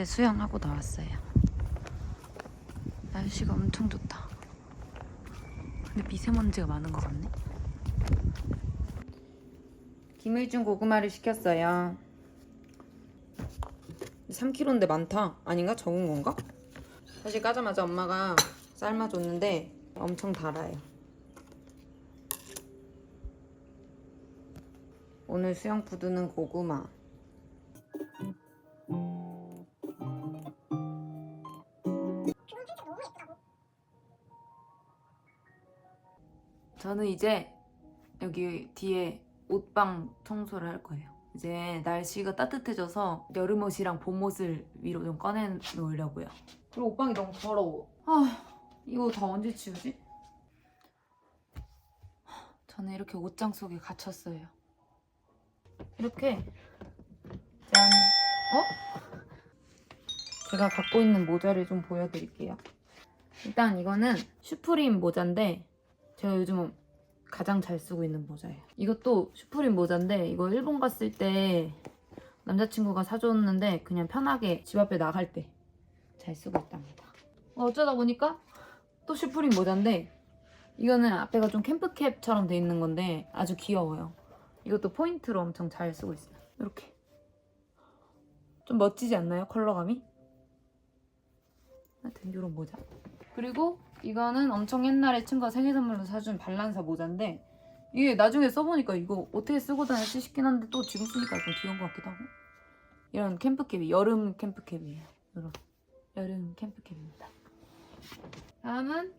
어제 수영하고 나왔어요. 날씨가 엄청 좋다. 근데 미세먼지가 많은 것 같네. 김일중 고구마를 시켰어요. 3kg인데 많다. 아닌가? 적은 건가? 사실 까자마자 엄마가 삶아줬는데 엄청 달아요. 오늘 수영 푸드는 고구마. 저는 이제 여기 뒤에 옷방 청소를 할 거예요. 이제 날씨가 따뜻해져서 여름 옷이랑 봄 옷을 위로 좀 꺼내 놓으려고요. 그리고 옷방이 너무 더러워. 아, 이거 다 언제 치우지? 저는 이렇게 옷장 속에 갇혔어요. 이렇게 짠. 어? 제가 갖고 있는 모자를 좀 보여드릴게요. 일단 이거는 슈프림 모자인데 제가 요즘 가장 잘 쓰고 있는 모자예요. 이것도 슈프림 모자인데 이거 일본 갔을 때 남자친구가 사줬는데 그냥 편하게 집 앞에 나갈 때 잘 쓰고 있답니다. 어, 어쩌다 보니까 또 슈프림 모자인데 이거는 앞에가 좀 캠프캡처럼 돼 있는 건데 아주 귀여워요. 이것도 포인트로 엄청 잘 쓰고 있어요. 이렇게 좀 멋지지 않나요? 컬러감이? 하여튼 이런 모자. 그리고 이거는 엄청 옛날에 친구가 생일 선물로 사준 발란사 모자인데 이게 나중에 써보니까 이거 어떻게 쓰고 다닐지 싶긴 한데 또 지금 쓰니까 좀 귀여운 것 같기도 하고. 이런 캠프캡이 여름 캠프캡이에요. 여름 여름 캠프캡입니다. 다음은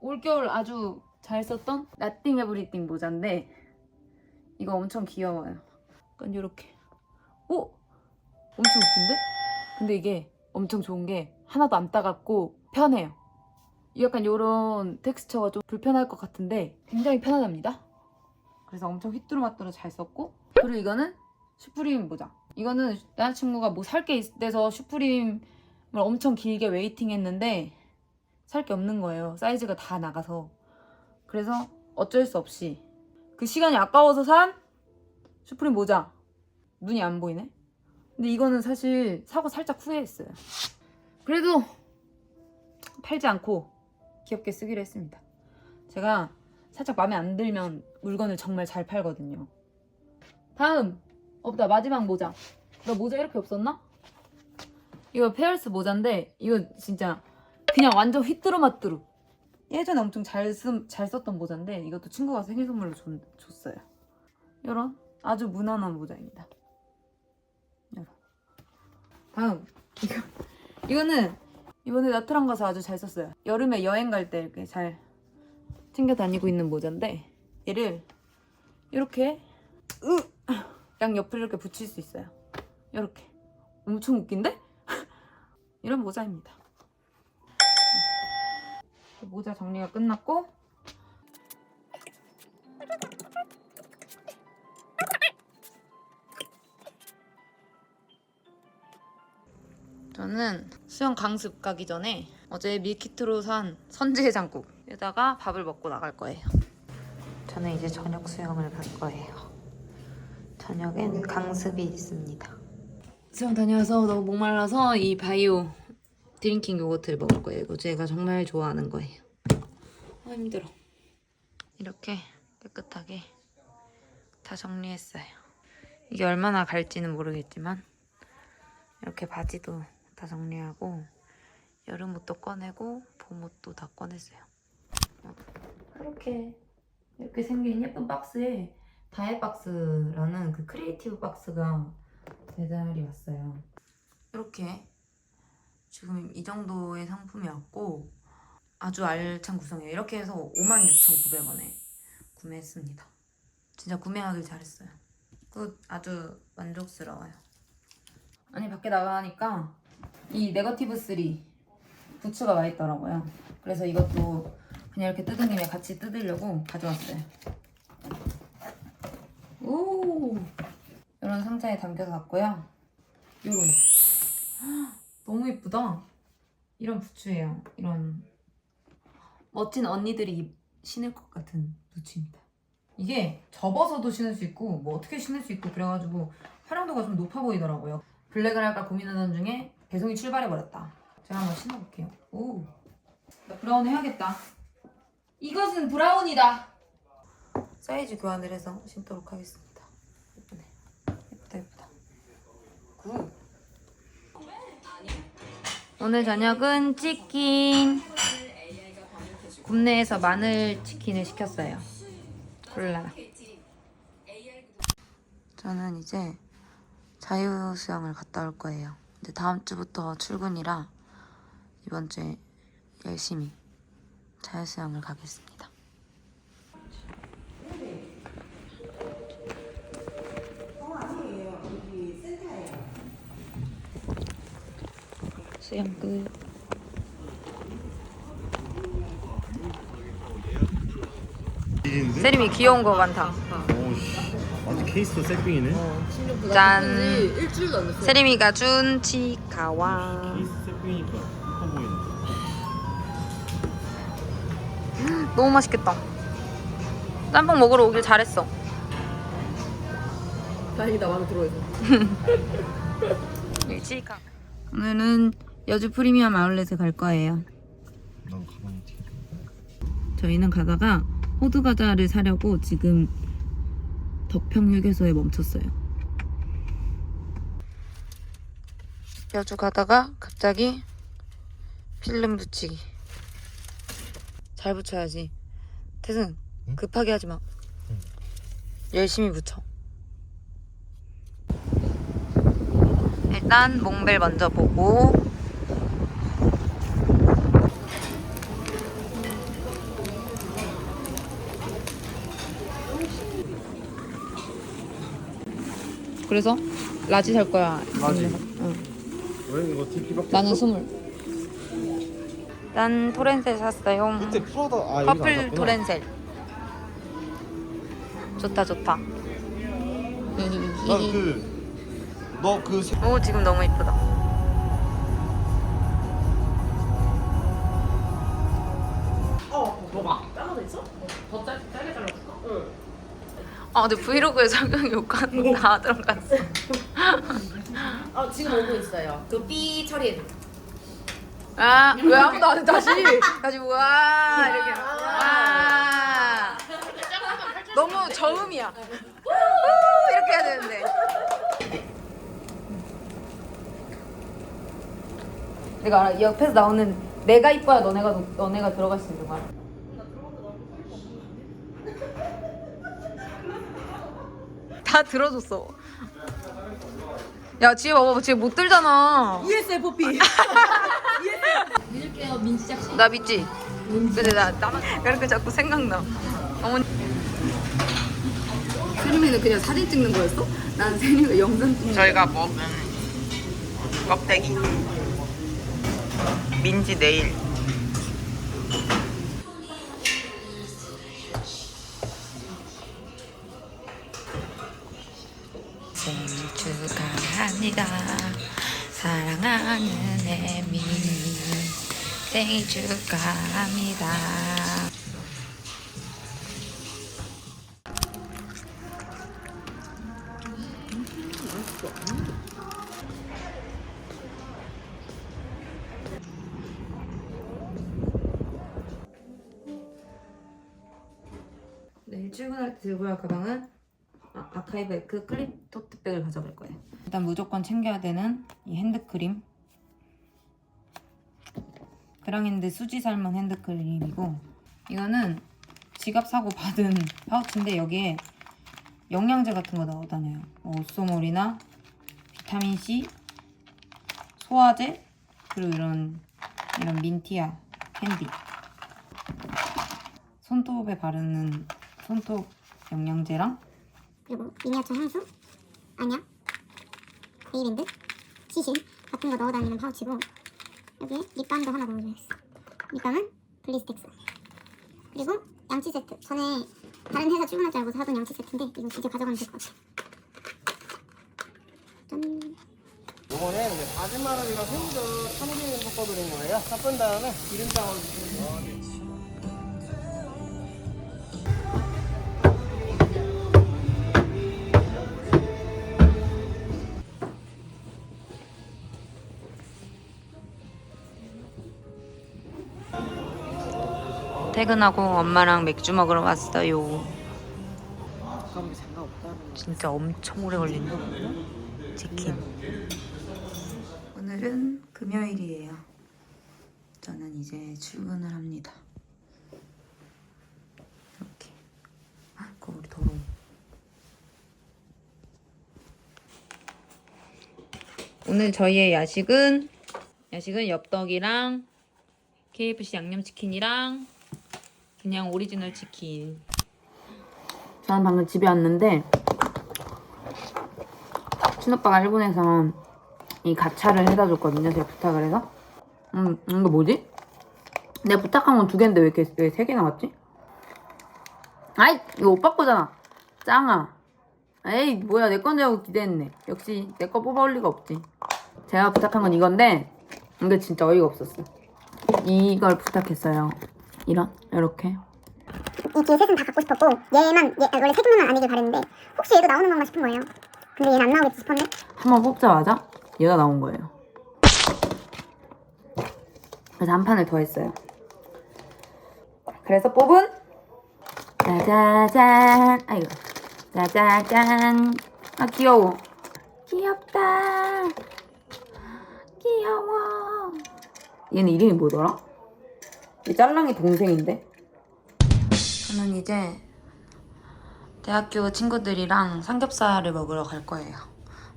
올겨울 아주 잘 썼던 나띵 에브리띵 모자인데 이거 엄청 귀여워요. 약간 이렇게. 오! 엄청 웃긴데? 근데 이게 엄청 좋은 게 하나도 안 따갑고 편해요 약간 이런 텍스처가 좀 불편할 것 같은데 굉장히 편안합니다. 그래서 엄청 휘뚜루마뚜루 잘 썼고 그리고 이거는 슈프림 모자. 이거는 남자친구가 뭐 살 게 있대서 슈프림을 엄청 길게 웨이팅 했는데 살 게 없는 거예요. 사이즈가 다 나가서. 그래서 어쩔 수 없이 그 시간이 아까워서 산 슈프림 모자. 눈이 안 보이네. 근데 이거는 사실 사고 살짝 후회했어요. 그래도 팔지 않고 귀엽게 쓰기로 했습니다. 제가 살짝 마음에 안 들면 물건을 정말 잘 팔거든요. 다음 없다 마지막 모자. 나 모자 이렇게 없었나? 이거 페어스 모자인데 이거 진짜 그냥 완전 휘뚜루마뚜루. 예전에 엄청 잘, 쓴, 잘 썼던 모자인데 이것도 친구가 생일 선물로 줬, 줬어요. 이런 아주 무난한 모자입니다. 이런. 다음 이거 이거는 이번에 나트랑 가서 아주 잘 썼어요. 여름에 여행 갈 때 이렇게 잘 챙겨 다니고 있는 모자인데 얘를 이렇게 으! 양 옆을 이렇게 붙일 수 있어요. 이렇게 엄청 웃긴데? 이런 모자입니다. 모자 정리가 끝났고 저는 수영 강습 가기 전에 어제 밀키트로 산 선지 해장국 에다가 밥을 먹고 나갈 거예요. 저는 이제 저녁 수영을 갈 거예요. 저녁엔 강습이 있습니다. 수영 다녀와서 너무 목말라서 이 바이오 드링킹 요거트를 먹을 거예요. 이거 제가 정말 좋아하는 거예요. 아 힘들어. 이렇게 깨끗하게 다 정리했어요. 이게 얼마나 갈지는 모르겠지만 이렇게 바지도 다 정리하고 여름 옷도 꺼내고 봄 옷도 다 꺼냈어요. 이렇게 이렇게 생긴 예쁜 박스에 다이박스라는 그 크리에이티브 박스가 배달이 왔어요. 이렇게 지금 이 정도의 상품이 왔고 아주 알찬 구성이에요. 이렇게 해서 56,900원에 구매했습니다. 진짜 구매하길 잘했어요. 그 아주 만족스러워요. 아니 밖에 나가니까 이 네거티브 3 부츠가 와 있더라고요. 그래서 이것도 그냥 이렇게 뜯은 김에 같이 뜯으려고 가져왔어요. 오 이런 상자에 담겨서 왔고요. 요런 헉, 너무 예쁘다. 이런 부츠예요. 이런 멋진 언니들이 신을 것 같은 부츠입니다. 이게 접어서도 신을 수 있고 뭐 어떻게 신을 수 있고 그래가지고 활용도가 좀 높아 보이더라고요. 블랙을 할까 고민하던 중에 배송이 출발해버렸다. 제가 한번 신어볼게요. 오. 나 브라운 해야겠다. 이것은 브라운이다. 사이즈 교환을 해서 신도록 하겠습니다. 예쁘네. 예쁘다 예쁘다. 굿. 오늘 저녁은 치킨. 굽내에서 마늘 치킨을 시켰어요. 골라라. 저는 이제 자유 수영을 갔다 올 거예요. 근데 다음 주부터 출근이라 이번 주에 열심히 자유 수영을 가겠습니다. 수영 끝. 세림이 귀여운 거 많다. 케이스도 새삥이네 짠. 일주일도 안 됐어. 세림이가 준 치카와. 케이스 보이네 너무 맛있겠다. 짬뽕 먹으러 오길 잘했어. 다행이다 마음에 들어해서. 여기 치카. 오늘은 여주 프리미엄 아울렛에 갈 거예요. 난 가방이 튀겨 저희는 가다가 호두 과자를 사려고 지금 덕평 휴게소에 멈췄어요. 여주 가다가 갑자기 필름 붙이기. 잘 붙여야지. 태승 응? 급하게 하지 마. 응. 열심히 붙여. 일단 몽벨 먼저 보고 그래서 라지 살 거야. 라지? 응. 왜 이거 나는 스물. 난 토렌셀 샀어요. 그때 프라다 아 퍼플. 토렌셀. 좋다 좋다. 난그너그 새... 오 지금 너무 이쁘다. 아 근데 브이로그에 설명 욕하는 다 들어갔어. 아 지금 오고 있어요. 그삐 처리해. 아, 왜 아무도 안 해, 다시? 다시, 와, 이렇게. 와. 너무 저음이야. 우, 이렇게 해야 되는데. 내가 알아. 옆에서 나오는 내가 이뻐야 너네가, 너네가 들어갈 수 있는 거야. 다 들어줬어. 야, 지혜 봐봐. 지혜 못 들잖아. ESFP. 나 믿지? 근데 나 나만 그렇게 자꾸 생각나. 어머니. 세림이는 그냥 사진 찍는 거였어? 난 세림이가 영상 찍는 저희가 먹은 껍데기 민지 네일 사랑하는 혜미 생일 축하합니다. 내일 출근할 때 들고 갈 가방은 아, 아카이브 에크 클립 토트백을 가져갈 거예요. 일단 무조건 챙겨야 되는 이 핸드크림. 그랑핸드 수지 삶은 핸드크림이고 이거는 지갑 사고 받은 파우치인데 여기에 영양제 같은 거 나오잖아요. 뭐 오쏘몰이나 비타민 C, 소화제 그리고 이런 이런 민티아 캔디. 손톱에 바르는 손톱 영양제랑 그리고 미니어처 향수, 안약, 베이밴드, 시신 같은 거 넣어 다니는 파우치고 여기에 립밤도 하나 넣어줘야겠어. 립밤은 블리스텍스. 그리고 양치 세트. 전에 다른 회사 출근할 줄 알고 사던 양치 세트인데 이거 진짜 가져가면 될 것 같아. 짠. 요번에 이제 다진 마늘이랑 새우젓 참기름 섞어드린 거예요. 섞은 다음에 기름장을 주시면 퇴근하고 엄마랑 맥주 먹으러 왔어요. 진짜 엄청 오래 걸린다. 치킨. 오늘은 금요일이에요. 저는 이제 출근을 합니다. 이렇게. 아, 거울이 더러워. 오늘 저희의 야식은 야식은 엽떡이랑 KFC 양념치킨이랑 그냥 오리지널 치킨. 저는 방금 집에 왔는데 친오빠가 일본에서 이 가차를 해다 줬거든요. 제가 부탁을 해서. 음, 이거 뭐지? 내가 부탁한 건 두 개인데 왜 이렇게 왜 세 개 나왔지? 아이, 이거 오빠 거잖아. 짱아. 에이, 뭐야, 내건줄 알고 기대했네. 역시 내 거 뽑아올 리가 없지. 제가 부탁한 건 이건데, 이게 진짜 어이가 없었어. 이걸 부탁했어요. 이런, 이렇게. 이 뒤에 셋은 다 갖고 싶었고 얘만 얘 원래 세 개만 아니길 바랬는데 혹시 얘도 나오는 건가 싶은 거예요. 근데 얘는 안 나오겠지 싶었네. 한번 뽑자마자 얘가 나온 거예요. 그래서 한 판을 더 했어요. 그래서 뽑은 짜자잔 아이고 짜자잔 아 귀여워 귀엽다 귀여워 얘는 이름이 뭐더라? 얘 짤랑이 동생인데 저는 이제 대학교 친구들이랑 삼겹살을 먹으러 갈 거예요.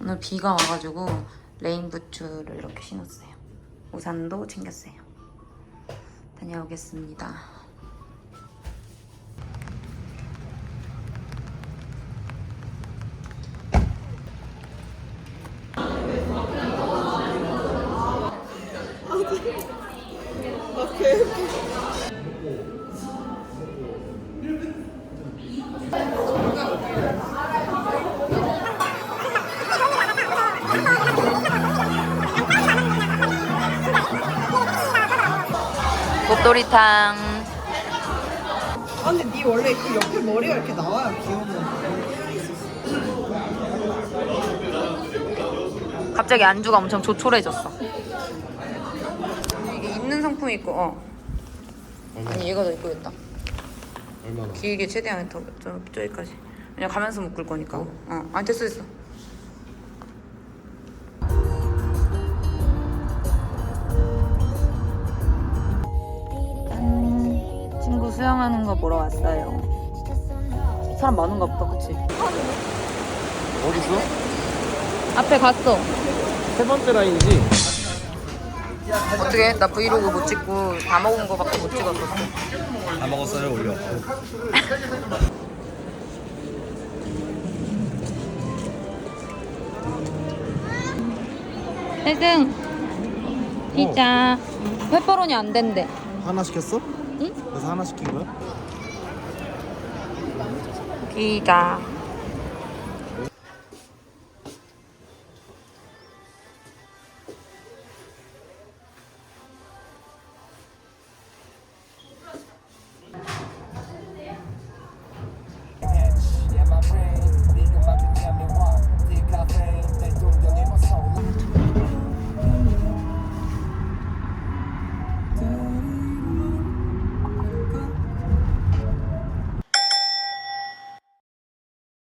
오늘 비가 와가지고 레인부츠를 이렇게 신었어요. 우산도 챙겼어요. 다녀오겠습니다. 곱돌이탕. 아 근데 네 원래 그 옆에 머리가 이렇게 나와야 귀여워. 갑자기 안주가 엄청 조촐해졌어. 이게 입는 상품이 있고, 어. 아니 얘가 더 이쁘겠다. 얼마나? 길게 최대한 더 저, 저기까지. 그냥 가면서 묶을 거니까. 어, 아니 됐어 됐어. 수영하는 거 보러 왔어요. 사람 많은가 보다, 그치? 어디서? 앞에 갔어. 세 번째 라인이지? 어떻게? 나 브이로그 못 찍고 다 먹은 거밖에 못 찍었었어. 다 먹었어요 올려. 세승 피자 페퍼로니 안 된대. 하나 시켰어? 응? 그래서 하나 시킨 거야? 피자